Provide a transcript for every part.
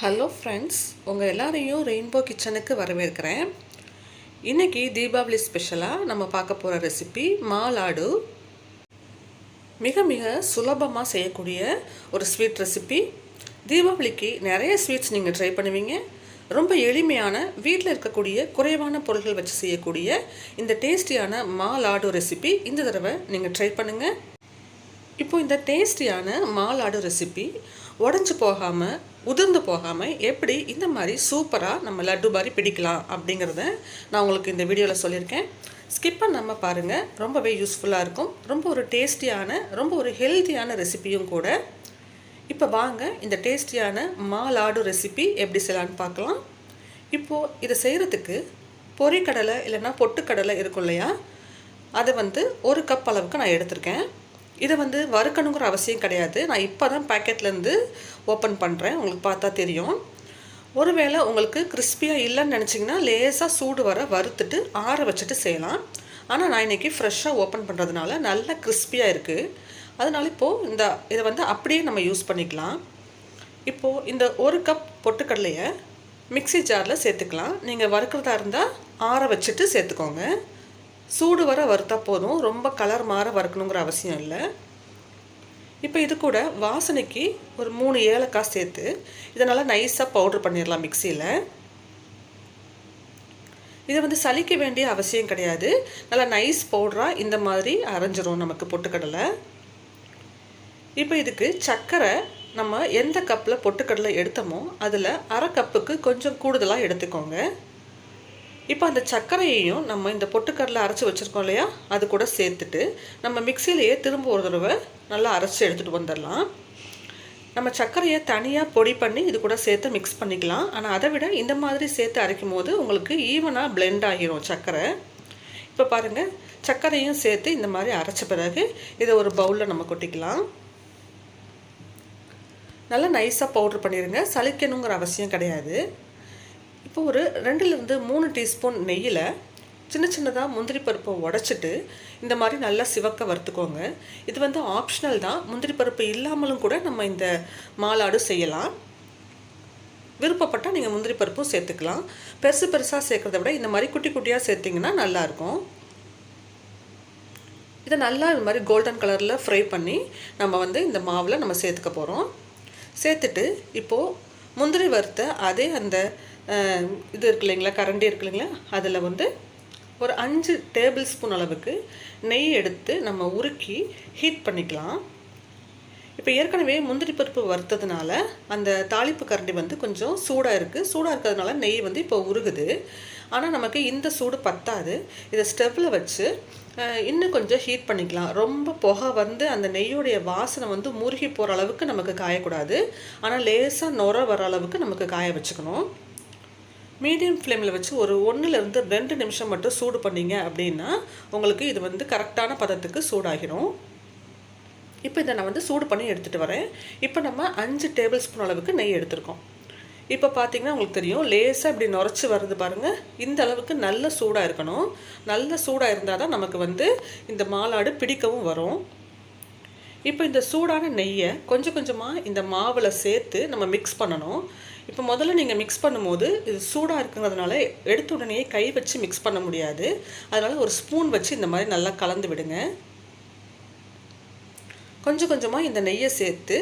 Hello friends உங்கள் எல்லாரையும் rainbow கிச்சனுக்கு வரவேற்கிறேன். இன்றைக்கி தீபாவளி ஸ்பெஷலாக நம்ம பார்க்க போகிற ரெசிபி மாலாடு. மிக மிக சுலபமாக செய்யக்கூடிய ஒரு ஸ்வீட் ரெசிபி தீபாவளிக்கு நிறைய ஸ்வீட்ஸ் நீங்கள் ட்ரை பண்ணுவீங்க. ரொம்ப எளிமையான வீட்டில் இருக்கக்கூடிய குறைவான பொருட்கள் வச்சு செய்யக்கூடிய இந்த டேஸ்டியான மாலாடு ரெசிபி இந்த தடவை நீங்கள் ட்ரை பண்ணுங்கள் இப்போ இந்த டேஸ்டியான மாலாடு ரெசிபி உடஞ்சி போகாமல் உதிர்ந்து போகாமல் எப்படி இந்த மாதிரி சூப்பராக நம்ம லட்டு மாதிரி பிடிக்கலாம் அப்படிங்கிறத நான் உங்களுக்கு இந்த வீடியோவில் சொல்லியிருக்கேன். ஸ்கிப் பண்ணாமல் பாருங்கள் ரொம்பவே யூஸ்ஃபுல்லாக இருக்கும். ரொம்ப ஒரு டேஸ்டியான ரொம்ப ஒரு ஹெல்த்தியான ரெசிபியும் கூட. இப்போ வாங்க இந்த டேஸ்டியான மாலாடு ரெசிபி எப்படி செய்யலான்னு பார்க்கலாம். இப்போது இதை செய்கிறதுக்கு பொரிக்கடலை இல்லைன்னா பொட்டுக்கடலை இருக்கும் இல்லையா? அதை வந்து ஒரு கப் அளவுக்கு நான் எடுத்திருக்கேன். இதை வந்து வறுக்கணுங்கிற அவசியம் கிடையாது. நான் இப்போ தான் பேக்கெட்லேருந்து ஓப்பன் பண்ணுறேன் உங்களுக்கு பார்த்தா தெரியும். ஒருவேளை உங்களுக்கு கிறிஸ்பியாக இல்லைன்னு நினச்சிங்கன்னா லேசாக சூடு வர வறுத்துட்டு ஆற வச்சுட்டு செய்யலாம். ஆனால் நான் இன்றைக்கி ஃப்ரெஷ்ஷாக ஓப்பன் பண்ணுறதுனால நல்லா கிறிஸ்பியாக இருக்குது அதனால இப்போது இந்த இதை வந்து அப்படியே நம்ம யூஸ் பண்ணிக்கலாம். இப்போது இந்த ஒரு கப் பொட்டுக்கடலையை மிக்சி ஜாரில் சேர்த்துக்கலாம். நீங்கள் வறுக்கிறதா இருந்தால் ஆற வச்சுட்டு சேர்த்துக்கோங்க. சூடு வர வறுத்தா போதும். ரொம்ப கலர் மாற வறுக்கணுங்கிற அவசியம் இல்லை. இப்போ இது கூட வாசனைக்கு ஒரு மூணு ஏலக்காய் சேர்த்து இதை நல்லா நைஸாக பவுட்ரு பண்ணிடலாம் மிக்சியில் இதை வந்து சலிக்க வேண்டிய அவசியம் கிடையாது. நல்லா நைஸ் பவுடராக இந்த மாதிரி அரைஞ்சிரும் நமக்கு பொட்டுக்கடலை. இப்போ இதுக்கு சர்க்கரை நம்ம எந்த கப்பில் பொட்டுக்கடலை எடுத்தோமோ அதில் அரை கப்புக்கு கொஞ்சம் கூடுதலாக எடுத்துக்கோங்க. இப்போ அந்த சர்க்கரையையும் நம்ம இந்த பொட்டுக்கடலை அரைச்சி வச்சுருக்கோம் இல்லையா? அது கூட சேர்த்துட்டு நம்ம மிக்சிலேயே திரும்ப ஒரு தடவை நல்லா அரைச்சி எடுத்துகிட்டு வந்துடலாம். நம்ம சர்க்கரையை தனியாக பொடி பண்ணி இது கூட சேர்த்து மிக்ஸ் பண்ணிக்கலாம். ஆனால் அதை விட இந்த மாதிரி சேர்த்து அரைக்கும் போது உங்களுக்கு ஈவனாக பிளெண்ட் ஆகிரும் சர்க்கரை. இப்போ பாருங்கள் சர்க்கரையும் சேர்த்து இந்த மாதிரி அரைச்ச பிறகு இதை ஒரு பவுலில் நம்ம கொட்டிக்கலாம். நல்லா நைஸாக பவுட்ரு பண்ணிடுங்க சலிக்கணுங்கிற அவசியம் கிடையாது. இப்போ ஒரு ரெண்டுலேருந்து மூணு டீஸ்பூன் நெய்யில் சின்ன சின்னதாக முந்திரி பருப்பை உடச்சிட்டு இந்த மாதிரி நல்லா சிவக்க வறுத்துக்கோங்க. இது வந்து ஆப்ஷனல் தான். முந்திரி பருப்பு இல்லாமலும் கூட நம்ம இந்த மாலாடு செய்யலாம். விருப்பப்பட்டால் நீங்கள் முந்திரி பருப்பும் சேர்த்துக்கலாம். பெருசு பெருசாக சேர்க்குறத விட இந்த மாதிரி குட்டி குட்டியாக சேர்த்திங்கன்னா நல்லாயிருக்கும். இதை நல்லா இது மாதிரி கோல்டன் கலரில் ஃப்ரை பண்ணி நம்ம வந்து இந்த மாவில் நம்ம சேர்த்துக்க போகிறோம் சேர்த்துட்டு இப்போது முந்திரி வறுத்த அதே அந்த இது இருக்கு இல்லைங்களா கரண்டி இருக்கு இல்லைங்களா அதில் வந்து ஒரு அஞ்சு டேபிள் ஸ்பூன் அளவுக்கு நெய் எடுத்து நம்ம உருக்கி ஹீட் பண்ணிக்கலாம். இப்போ ஏற்கனவே முந்திரி பருப்பு வறுத்ததுனால அந்த தாளிப்பு கரண்டி வந்து கொஞ்சம் சூடாக இருக்குது சூடாக இருக்கிறதுனால நெய் வந்து இப்போ உருகுது. ஆனால் நமக்கு இந்த சூடு பத்தாது. இதை ஸ்டெப்பில் வச்சு இன்னும் கொஞ்சம் ஹீட் பண்ணிக்கலாம். ரொம்ப புகை வந்து அந்த நெய்யோடைய வாசனை வந்து முருகி போகிற அளவுக்கு நமக்கு காயக்கூடாது. ஆனால் லேசாக நுர வர அளவுக்கு நமக்கு காய வச்சுக்கணும். மீடியம் ஃப்ளேமில் வச்சு ஒரு ஒன்றுலேருந்து ரெண்டு நிமிஷம் மட்டும் சூடு பண்ணிங்க அப்படின்னா உங்களுக்கு இது வந்து கரெக்டான பதத்துக்கு சூடாகிடும் இப்போ இதை நான் வந்து சூடு பண்ணி எடுத்துகிட்டு வரேன். இப்போ நம்ம அஞ்சு டேபிள் ஸ்பூன் அளவுக்கு நெய் எடுத்திருக்கோம். இப்போ பார்த்தீங்கன்னா உங்களுக்கு தெரியும் லேசாக இப்படி நுரைச்சி வருது பாருங்கள் இந்த அளவுக்கு நல்ல சூடாக இருக்கணும். நல்ல சூடாக இருந்தால் தான் நமக்கு வந்து இந்த மாலாடு பிடிக்கவும் வரும். இப்போ இந்த சூடான நெய்யை கொஞ்சம் கொஞ்சமாக இந்த மாவில் சேர்த்து நம்ம மிக்ஸ் பண்ணணும். இப்போ முதல்ல நீங்கள் மிக்ஸ் பண்ணும்போது இது சூடாக இருக்குங்கிறதுனால எடுத்த உடனே கை வச்சு மிக்ஸ் பண்ண முடியாது. அதனால் ஒரு ஸ்பூன் வச்சு இந்த மாதிரி நல்லா கலந்து விடுங்க. கொஞ்சம் கொஞ்சமாக இந்த நெய்யை சேர்த்து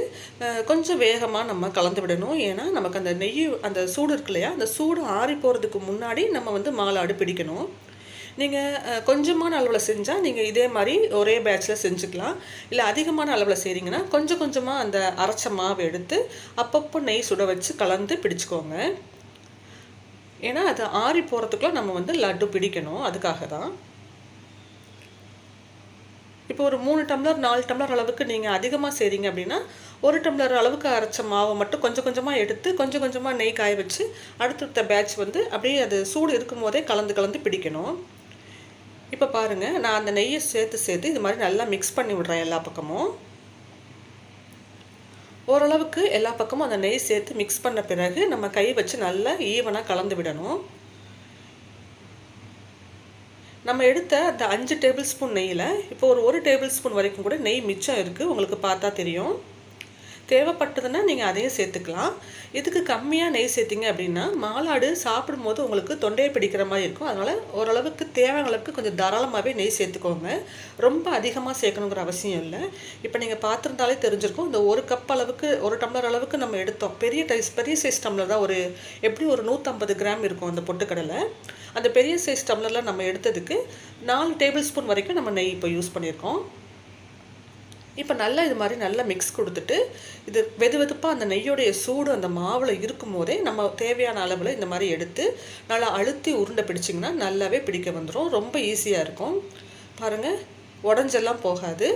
கொஞ்சம் வேகமாக நம்ம கலந்து விடணும். ஏன்னா நமக்கு அந்த நெய் அந்த சூடு இருக்கு இல்லையா? அந்த சூடு ஆறி போகிறதுக்கு முன்னாடி நம்ம வந்து மாலாடு பிடிக்கணும். நீங்கள் கொஞ்சமான அளவில் செஞ்சால் நீங்கள் இதே மாதிரி ஒரே பேட்சில் செஞ்சுக்கலாம். இல்லை அதிகமான அளவில் செய்கிறீங்கன்னா கொஞ்சம் கொஞ்சமாக அந்த அரைச்ச மாவு எடுத்து அப்பப்போ நெய் சுட வச்சு கலந்து பிடிச்சிக்கோங்க. ஏன்னா அது ஆறி போகிறதுக்குள்ள நம்ம வந்து லட்டு பிடிக்கணும். அதுக்காக தான். இப்போ ஒரு மூணு டம்ளர் நாலு டம்ளர் அளவுக்கு நீங்கள் அதிகமாக செய்கிறீங்க அப்படின்னா ஒரு டம்ளர் அளவுக்கு அரைச்ச மாவை மட்டும் கொஞ்சம் கொஞ்சமாக எடுத்து கொஞ்சம் கொஞ்சமாக நெய் காய வச்சு அடுத்தடுத்த பேட்ச் வந்து அப்படியே அது சூடு இருக்கும் போதே கலந்து கலந்து பிடிக்கணும். இப்போ பாருங்கள் நான் அந்த நெய்யை சேர்த்து சேர்த்து இது மாதிரி நல்லா மிக்ஸ் பண்ணி விடுறேன் எல்லா பக்கமும். ஓரளவுக்கு எல்லா பக்கமும் அந்த நெய் சேர்த்து மிக்ஸ் பண்ண பிறகு நம்ம கை வச்சு நல்லா ஈவனாக கலந்து விடணும். நம்ம எடுத்த அந்த அஞ்சு டேபிள் ஸ்பூன் நெய்யில் இப்போ ஒரு ஒரு டேபிள் ஸ்பூன் வரைக்கும் கூட நெய் மிச்சம் இருக்குது உங்களுக்கு பார்த்தா தெரியும். தேவைப்பட்டதுன்னா நீங்கள் அதையும் சேர்த்துக்கலாம். இதுக்கு கம்மியாக நெய் சேர்த்திங்க அப்படின்னா மாலாடு சாப்பிடும்போது உங்களுக்கு தொண்டையை பிடிக்கிற மாதிரி இருக்கும். அதனால் ஓரளவுக்கு தேவையான அளவுக்கு கொஞ்சம் தாராளமாகவே நெய் சேர்த்துக்கோங்க. ரொம்ப அதிகமாக சேர்க்கணுங்கிற அவசியம் இல்லை. இப்போ நீங்கள் பார்த்துருந்தாலே தெரிஞ்சிருக்கும். இந்த ஒரு கப் அளவுக்கு ஒரு டம்ளர் அளவுக்கு நம்ம எடுத்தோம். பெரிய டைஸ் பெரிய சைஸ் டம்ளர் தான் ஒரு எப்படி ஒரு நூற்றம்பது கிராம் இருக்கும் அந்த பொட்டுக்கடலை. அந்த பெரிய சைஸ் டம்ளரில் நம்ம எடுத்ததுக்கு நாலு டேபிள் ஸ்பூன் வரைக்கும் நம்ம நெய் இப்போ யூஸ் பண்ணியிருக்கோம். இப்போ நல்லா இது மாதிரி நல்லா மிக்ஸ் கொடுத்துட்டு இது வெது வெதுப்பாக அந்த நெய்யோடைய சூடு அந்த மாவில் இருக்கும் போதே நம்ம தேவையான அளவில் இந்த மாதிரி எடுத்து நல்லா அழுத்தி உருண்டை பிடிச்சிங்கன்னா நல்லாவே பிடிக்க வந்துடும் ரொம்ப ஈஸியாக இருக்கும். பாருங்கள் உடஞ்செல்லாம் போகாது.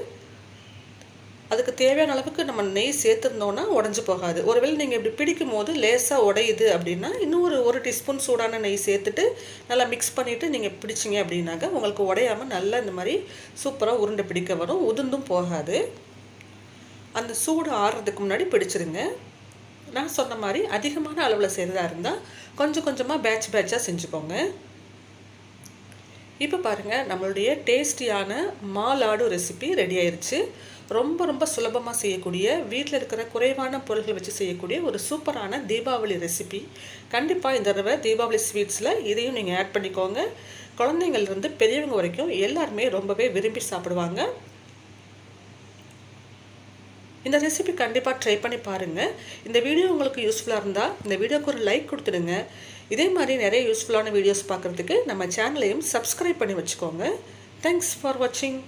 அதுக்கு தேவையான அளவுக்கு நம்ம நெய் சேர்த்துருந்தோன்னா உடஞ்சி போகாது. ஒருவேளை நீங்கள் இப்படி பிடிக்கும் போது லேசாக உடையுது அப்படின்னா இன்னும் ஒரு ஒரு டீஸ்பூன் சூடான நெய் சேர்த்துட்டு நல்லா மிக்ஸ் பண்ணிவிட்டு நீங்கள் பிடிச்சிங்க அப்படின்னாக்க உங்களுக்கு உடையாமல் நல்லா இந்த மாதிரி சூப்பராக உருண்டை பிடிக்க வரும். உதிர்ந்தும் போகாது. அந்த சூடு ஆறுறதுக்கு முன்னாடி பிடிச்சிருங்க. நான் சொன்ன மாதிரி அதிகமான அளவில் செய்கிறதா இருந்தால் கொஞ்சம் கொஞ்சமாக பேட்ச் பேட்சாக செஞ்சுக்கோங்க. இப்போ பாருங்கள் நம்மளுடைய டேஸ்டியான மாலாடு ரெசிபி ரெடி ஆயிடுச்சு ரொம்ப ரொம்ப சுலபமாக செய்யக்கூடிய வீட்டில் இருக்கிற குறைவான பொருள்கள் வச்சு செய்யக்கூடிய ஒரு சூப்பரான தீபாவளி ரெசிபி. கண்டிப்பாக இந்த தடவை தீபாவளி ஸ்வீட்ஸில் இதையும் நீங்கள் ஆட் பண்ணிக்கோங்க. குழந்தைங்கள்லேருந்து பெரியவங்க வரைக்கும் எல்லாருமே ரொம்பவே விரும்பி சாப்பிடுவாங்க. இந்த ரெசிபி கண்டிப்பாக ட்ரை பண்ணி பாருங்கள் இந்த வீடியோ உங்களுக்கு யூஸ்ஃபுல்லாக இருந்தால் இந்த வீடியோக்கு ஒரு லைக் கொடுத்துடுங்க. இதே மாதிரி நிறைய யூஸ்ஃபுல்லான வீடியோஸ் பார்க்குறதுக்கு நம்ம சேனலையும் சப்ஸ்கிரைப் பண்ணி வச்சுக்கோங்க. தேங்க்ஸ் ஃபார் வாட்சிங்